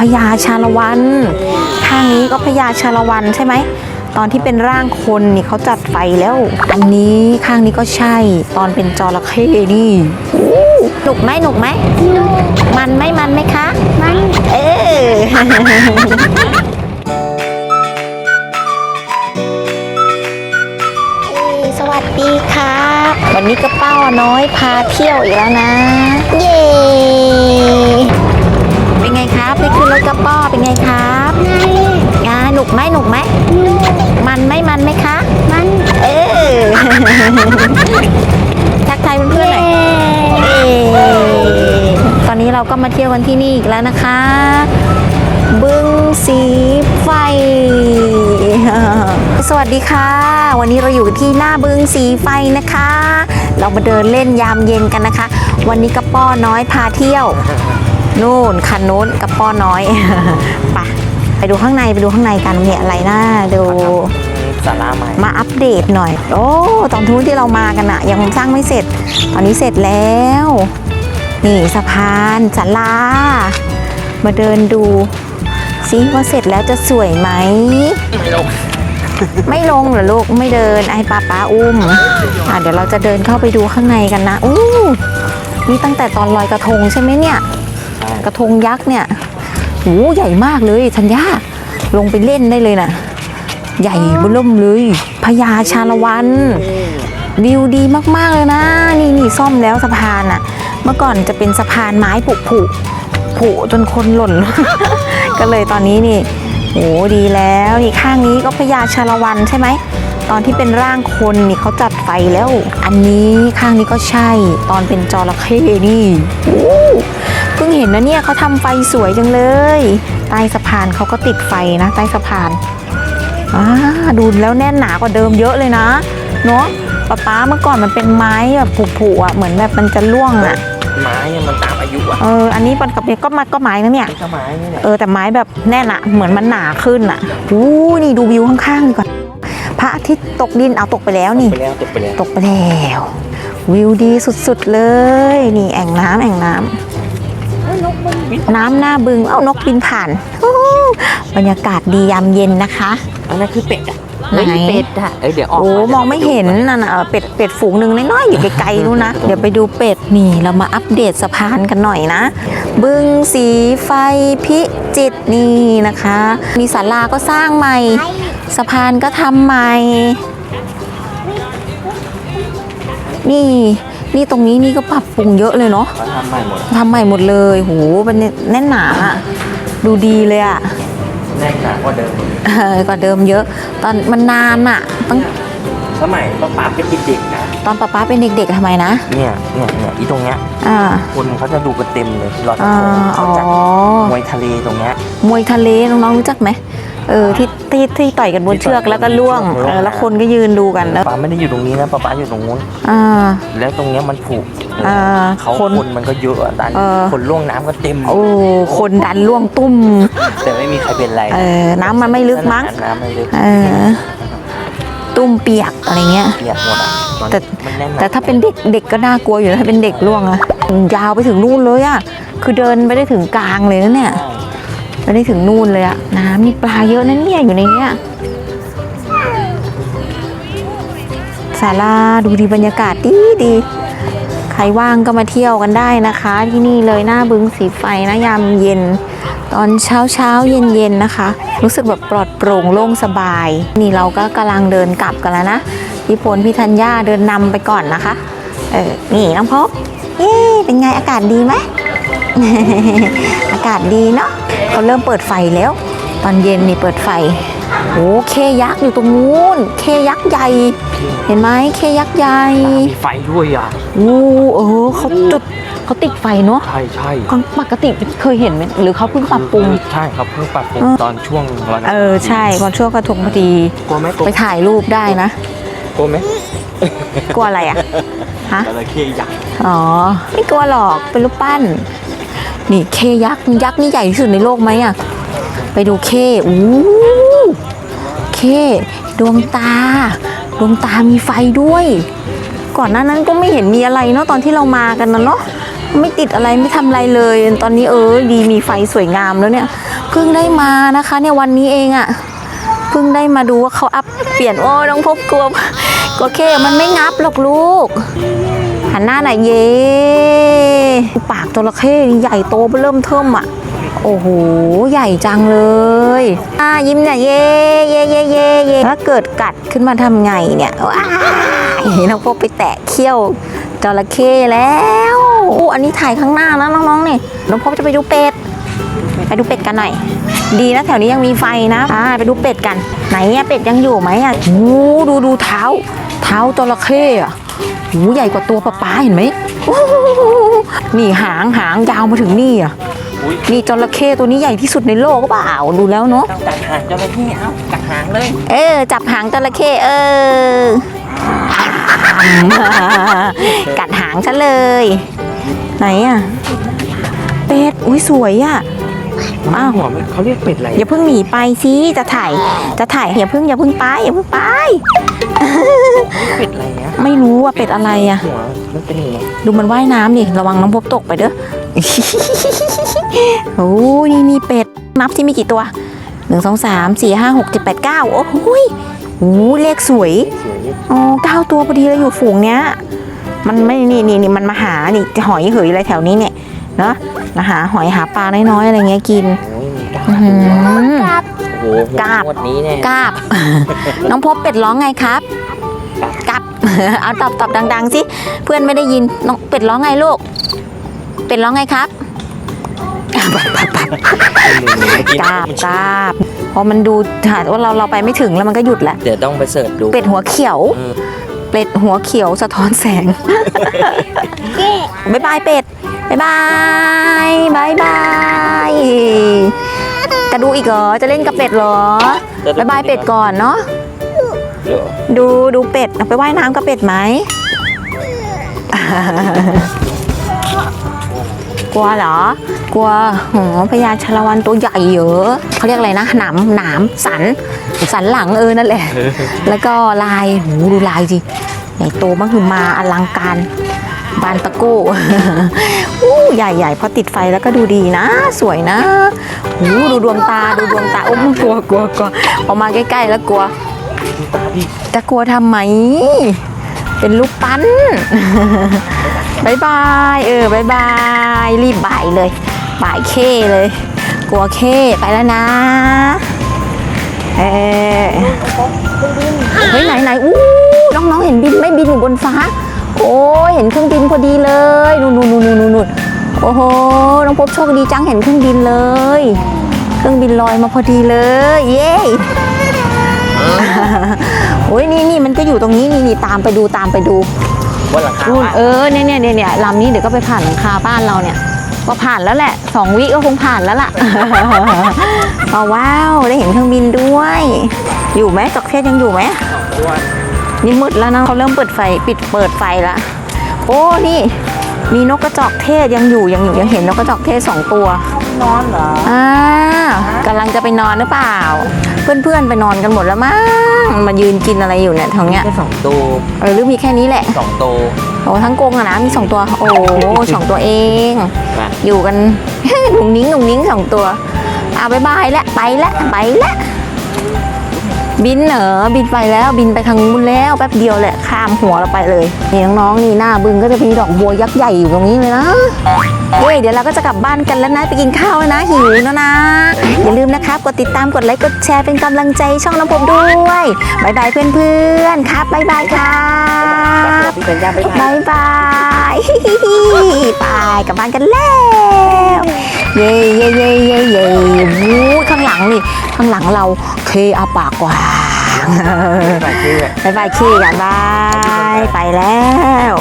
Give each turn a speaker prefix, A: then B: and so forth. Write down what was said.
A: พญาชาละวันข้างนี้ก็พญาชาละวันใช่ไหมตอนที่เป็นร่างคนนี่เขาจัดไฟแล้ว อันนี้ข้างนี้ก็ใช่ ตอนเป็นจระเข้นี่อู้หนุกไหมหนุกไหมมันไหมมันไหมคะ มัน เออสวัสดีครับ วันนี้กระเป้าน้อยพาเที่ยวอีกแล้วนะ เย้ เป็นไงครับได้ขึ้นรถกระป้อเป็นไงครับงาหนุกไหมหนุกไหมมันไหมมันไหมคะ มัน เออทักทายเพื่อนๆหน่อยเย้ตอนนี้เราก็มาเที่ยวกันที่นี่อีกแล้วนะคะ บึงสีไฟ สวัสดีค่ะ วันนี้เราอยู่ที่หน้าบึงสีไฟนะคะ เรามาเดินเล่นยามเย็นกันนะคะ วันนี้กระป้อน้อยพาเที่ยว นู่นคันนู้นกระป้อน้อยไปไปดูข้างในไปดูข้างในกันมีอะไรน่าดู
B: สาราใหม่
A: มาอัปเดตหน่อย โอ้ตอนทุนที่เรามากันอะยังสร้างไม่เสร็จ ตอนนี้เสร็จแล้ว นี่สะพานศาลามาเดินดูซิว่าเสร็จแล้วจะสวยไหม
B: ไม่ลง
A: ไม่ลงเหรอลูกไม่เดินไอ้ป้าป้าอุ้มอะเดี๋ยวเราจะเดินเข้าไปดูข้างในกันนะอู้นี่ตั้งแต่ตอนลอยกระทงใช่ไหมเนี่ย กระทงยักษ์เนี่ยโหใหญ่มากเลยธัญญาลงไปเล่นได้เลยนะใหญ่เบิ่มเลยพญาชาละวัน วิวดีมากๆเลยนะ นี่นี่ซ่อมแล้วสะพานอะเมื่อก่อนจะเป็นสะพานไม้ผุผุผุจนคนหล่น ก็เลยตอนนี้นี่โหดีแล้วนี่ข้างนี้ก็พญาชาละวันใช่ไหมตอนที่เป็นร่างคนนี่เขาจัดไฟแล้ว อันนี้ข้างนี้ก็ใช่ ตอนเป็นจระเข้นี่โอ้ งเห็นนะเนี่ยเขาทำไฟสวยจังเลย ใต้สะพานเขาก็ติดไฟนะ ใต้สะพานอ่าดูแล้วแน่นหนากว่าเดิมเยอะเลยนะเนาะป๊าป๊าเมื่อก่อนมันเป็นไม้แบบผุๆอะเหมือนแบบมันจะล่วงอะ
B: ไม้เนี่ยมันตามอายุอะ
A: เอออันนี้มันกับก็มาก็ไม้นะเนี่ย
B: นี่ก็ไม้นี่แหละ
A: เออแต่ไม้แบบแน่นอะเหมือนมันหนาขึ้นอะอู้นี่ดูวิวข้างๆดีก่อนพระอาทิตย์ตกดินเอาตกไปแล้วนี่
B: ไปแล้วตกไปแล้ว
A: ตกไปแล้ว วิวดีสุดๆเลย นี่แอ่งน้ำแอ่งน้ำ น้ำหน้าบึง เอ้านกบินผ่านอู้หูบรรยากาศดียามเย็นนะคะ
B: อันนั้นคือเป็ดอะ
A: ไหน
B: เฮ้ยเป็ดอะเอ้ยเดี๋ยวออก
A: โอ้ามองไม่เห็นนั่นน่ะเออเป็ดเป็ดฝูงหนึ่งน้อยๆอยู่ไกลๆนู่นนะ เดี๋ยวไปดูเป็ดนี่เรามาอัปเดตสะพานกันหน่อยนะ บึงสีไฟพิจิตรนี่นะคะ มีศาลาก็สร้างใหม่ สะพานก็ทำใหม่ นี่ นี่ตรงนี้นี่ก็ปรับปรุงเยอะเลยเนาะ
B: เขาทำใหม่หมด
A: ทำใหม่หมดเลยโหมันแน่นหนาอะดูดีเลยอะ
B: แน่นหนากว่าเดิม
A: เออกว่าเดิมเยอะ ตอนมันนานอะตั้ง
B: สมัยป้าป๊าเป็นเด็กๆนะ
A: ตอนป๊าป๊าเป็นเด็กๆทำไมนะ
B: เนี่ยเนี่ยเนี่ยอีตรงเนี้ย
A: อ่า
B: คนเขาจะดูกันเต็มเลยรอยกระ
A: อ่า
B: ทง
A: อ๋
B: เขา
A: อ
B: จัดมวยทะเลตรงเนี้ย
A: มวยทะเลน้องๆรู้จักไหม เออที่ที่ที่ต่อยกันบนเชือกแล้วก็ล่วง
B: ที่ต่อยกันบนเชือก
A: เออแล้วคนก็ยืนดูกันแล้ว
B: ป๊าไม่ได้อยู่ตรงนี้นะป้าป๊าอยู่ตรงนู้น
A: อ่า
B: แล้วตรงเนี้ยมันผุ
A: อ่า
B: เขา
A: คน
B: คนมันก็เยอะอะดัน
A: เออ
B: คนล่วงน้ำก็เต็ม
A: โอ้คนดันล่วงตุ้ม
B: แต่ไม่มีใครเป็นไร
A: เออน้ำมันไม่ลึกมั้ง
B: น้ำไม่ลึก
A: เออตุ้มเปียกอะไรเงี้ย
B: เปียกหมดอะตอน
A: แต่
B: มันแน่นหะ
A: แต่ถ้าเป็นเด็กเด็กก็น่ากลัวอยู่นะถ้าเป็นเด็กล่วงอะยาวไปถึงนู่นเลยอะคือเดินไปได้ถึงกลางเลยนะเนี่ยไป ได้ถึงนู่นเลยอะน้ำมีปลาเยอะนะเนี่ยอยู่ในเนี้ยศาลาดูดีบรรยากาศดีดีใครว่างก็มาเที่ยวกันได้นะคะ ที่นี่เลยหน้าบึงสีไฟนะยามเย็น ตอนเช้าเช้าเย็นเย็นนะคะ รู้สึกแบบปลอดโปร่งโล่งสบาย นี่เราก็กำลังเดินกลับกันแล้วนะพี่พลพี่ธัญญาเดินนำไปก่อนนะคะเออนี่น้องพบเย้เป็นไงอากาศดีไหมอากาศดีเนาะ เขาเริ่มเปิดไฟแล้ว ตอนเย็นนี่เปิดไฟโอ้เคยักษ์อยู่ตรงนู้น เคยักษ์ใหญ่ เห็นไหมเคยักษ์ใหญ่
B: มีไฟด้วยอะ
A: โอ้เออเขาจุดเขาติดไฟเนาะ
B: ใช่ใช่
A: ปกติเคยเห็นไหมหรือเขาเพิ่งปรับปรุง
B: ใช่ครับเพิ่งปรับปรุง
A: เออ
B: ตอนช่วงวัน
A: เออใช่พอช่วงกระทงพอดี
B: กลัวไหมกลัว
A: ไปถ่ายรูปได้นะ
B: กลัวไหม
A: กลัวอะไรอะฮะ
B: จระเข้ยักษ์
A: อ๋อไม่กลัวหรอกเป็นรูปปั้น นี่เคยักษ์ยักษ์นี่ใหญ่ที่สุดในโลกไหมอะ ไปดูเคอู้เคดวงตา ดวงตามีไฟด้วย ก่อนหน้านั้นก็ไม่เห็นมีอะไรเนาะตอนที่เรามากันนะเนาะไม่ติดอะไรไม่ทำอะไรเลย ตอนนี้เออดีมีไฟสวยงามแล้วเนี่ยเพิ่งได้มานะคะ เนี่ยวันนี้เองอะเพิ่งได้มาดูว่าเขาอัพเปลี่ยนโอ้น้องพบกลัวกลัวเคมันไม่งับหรอกลูก หันหน้าหน่อยเย่ปา จระเข้ใหญ่โตเบิ่มเทิมอะ โอ้โห ใหญ่จังเลย อ่ายิ้มหน่อยเย่เย่เย่เย่เย่ถ้าเกิดกัดขึ้นมาทำไงเนี่ยว้ายน้องพบไปแตะเขี้ยวจระเข้แล้วอู้อันนี้ถ่ายข้างหน้านะน้องๆนี่น้องพบจะไปดูเป็ด ไปดูเป็ดกันหน่อย ดีนะแถวนี้ยังมีไฟนะอ่าไปดูเป็ดกัน ไหนอะเป็ดยังอยู่ไหมอะโอ้ดูดูเท้า เท้าจระเข้อะ โอ้ใหญ่กว่าตัวปลาปลาเห็นไหมโอ้โหนี่หางหางยาวมาถึงนี่อะ
B: อุ้ย
A: นี่จระเข้ตัวนี้ใหญ่ที่สุดในโลกหรือเปล่าดูแล้วเนาะ
B: ต้องกัดหางเจ้าหน้าที่เอ้ากัดหางเลย
A: เออ จับหางจระเข้เออกัดหางฉันเลย ไหนอะเป็ดอุ้ยสวยอะ อ้าว
B: หัวมันเขาเรียกเป็ดอะไร
A: อย่าเพิ่งหนีไปสิจะถ่าย จะถ่ายอย่าเพิ่งอย่าเพิ่งไปอย่าเพิ่งไป
B: เป็ดอะไรเนี้ย
A: ไม่รู้ว่าเป็ดอะไรอะ
B: หัวมันเป็นยังไง
A: ดูมันว่ายน้ำดิระวังน้องพบตกไปเด้อ โอ้ยนี่นี่เป็ด นับที่มีกี่ตัวหนึ่งสองสามสี่ห้าหกเจ็ดแปดเก้าโอ้โหยโอ้เลขสวย
B: สวย
A: อ๋อเก้าตัวพอดีเลยอยู่ฝูงเนี้ย มันไม่ นี่นี่นี่มันมาหานี่หอยเหยอะไรแถวนี้เนี่ย เนาะมาหาหอยหาปลาน้อยๆอะไรเงี้ยกิน
B: โอ้ยมีกา
A: อื้อหือ
B: โอ้โหหัว
A: กราบ
B: งวดนี้เนี่ย
A: กราบ น้องพบเป็ดร้องไงครับกราบ เอาตอบตอบดัง ๆ สิ เพื่อนไม่ได้ยิน น้องเป็ดร้องไงลูก เป็ดร้องไงครับกราบกราบพอมันดูหาว่าเราเราไปไม่ถึงแล้วมันก็หยุดแหละ
B: เดี๋ยวต้องไปเสิร์ชดู
A: เป็ดหัวเขียว
B: อืม
A: เป็ดหัวเขียวสะท้อนแสงบ๊ายบายเป็ด บ๊ายบายบ๊ายบายจะดูอีกเหรอ จะเล่นกับเป็ดเหรอบ๊ายบายเป็ดก่อนเนาะ
B: เดี๋ยว
A: ดูดูเป็ดเอาไปว่ายน้ำกับเป็ดไหม กลัวเหรอ กลัวโหพญาชาละวันตัวใหญ่เยอะเขาเรียกอะไรนะ หนามหนามสัน สันหลังเออนั่นแหละ แล้วก็ลายโหดูลายสิใหญ่โตมากคือมาอลังการ บานตะโก้อู้ใหญ่ๆพอติดไฟแล้วก็ดูดีนะ สวยนะหูดูดวงตาดูดวงตาโอ้กลัวกลัวกลัวพอมาใกล้ๆแล้วกลัว
B: ตาดิ
A: จะกลัวทำไม เป็นลูกปั้นบายบายเออบายบายรีบบ่ายเลย บ่ายเคเลย กลัวเคไปแล้วนะเออเฮ้ยไหนไหนอู้น้องๆเห็นบินไหม่บินอยู่บนฟ้า โอ้ยเห็นเครื่องบินพอดีเลยนู่นนู่นนู่นนู่นนู่นโอ้โหน้องพบโชคดีจังเห็นเครื่องบินเลย เครื่องบินลอยมาพอดีเลย เย้โอ้ยนี่นี่มันก็อยู่ตรงนี้นี่นี่ตามไปดูตามไปดู
B: บนหลังคา
A: นู่น
B: บ้าน
A: เออเนี่ยเนี่ยเนี่ยเนี่ยลำนี้เดี๋ยวก็ไปผ่านหลังคาบ้านเราเนี่ยก็ผ่านแล้วแหละสองวิก็คงผ่านแล้วล่ะอ๋อว้าวได้เห็นเครื่องบินด้วย อยู่ไหมจอกเทศยังอยู่ไหม
B: ตัว
A: นี่มืดแล้วนะเขาเริ่มเปิดไฟปิดเปิดไฟละโอ้นี่มีนกกระจอกเทศยังอยู่ยังอยู่ยังเห็นนกกระจอกเทศสองตัว
B: นอนเหรอ
A: อ่ากำลังจะไปนอนหรือเปล่า เพื่อนๆไปนอนกันหมดแล้วมั้งมายืนกินอะไรอยู่เนี่ยทางเนี้ย
B: แค่สองตัว
A: เออหรือมีแค่นี้แหละ
B: สองตัว
A: โอ้ทั้งกรงอะนะมีสองตัวโอ้สองตัวเอง
B: มา
A: อยู่กันหนุ่งนิ้งหนุ่งนิ้งสองตัวเอาบายบายแล้วไปแล้วไปแล้ว บินเหรอบินไปแล้วบินไปทางนู้นแล้วแป๊บเดียวแหละข้ามหัวเราไปเลยนี่น้องๆนี่หน้าบึงก็จะมีดอกบัวยักษ์ใหญ่อยู่ตรงนี้เลยนะเย้เดี๋ยวเราก็จะกลับบ้านกันแล้วนะไปกินข้าวแล้วนะหิวแล้วนะ อย่าลืมนะครับกดติดตามกดไลค์กดแชร์เป็นกำลังใจช่องน้ำผมด้วยบายบายเพื่อนๆครับบายบายครับ
B: พี่เป็นย่าไปไหน
A: บายบายไปกลับบ้านกันแล้ว เย่เย่เย่เย่เย่วู้ข้างหลังนี่ ข้างหลังเราเคอาปากกว่า
B: ไปชื่อ
A: บายบายเคกันบายไปแล้ว